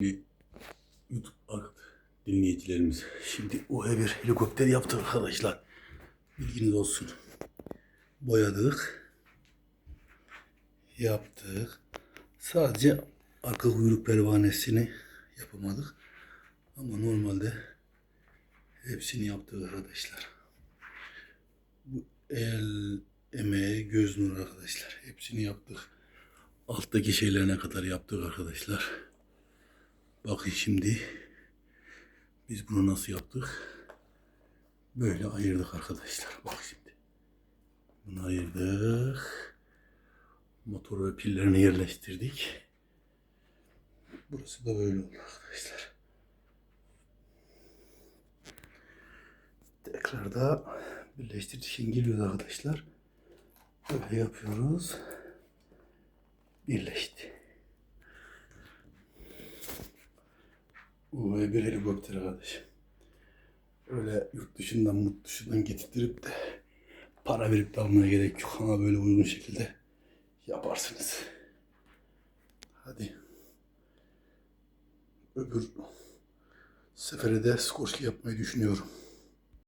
YouTube dinleyicilerimiz. Şimdi OE bir helikopter yaptık arkadaşlar. Bilginiz olsun. Boyadık. Yaptık. Sadece arka kuyruk pervanesini yapamadık. Ama normalde hepsini yaptık arkadaşlar. Bu el emeği, göz nuru arkadaşlar. Hepsini yaptık. Alttaki şeylerine kadar yaptık arkadaşlar. Bakın şimdi biz bunu nasıl yaptık? Böyle ayırdık arkadaşlar. Bak şimdi. Bunu ayırdık. Motor ve pillerini yerleştirdik. Burası da böyle oldu arkadaşlar. Tekrar da birleştirdik. Şimdi geliyoruz arkadaşlar. Böyle yapıyoruz. Birleşti. Bu bir helikopter arkadaş. Öyle yurt dışından, mut dışından getirtirip de para verip de almaya gerek yok. Ama böyle uygun şekilde yaparsınız. Hadi. Öbür sefere de skorçlu yapmayı düşünüyorum.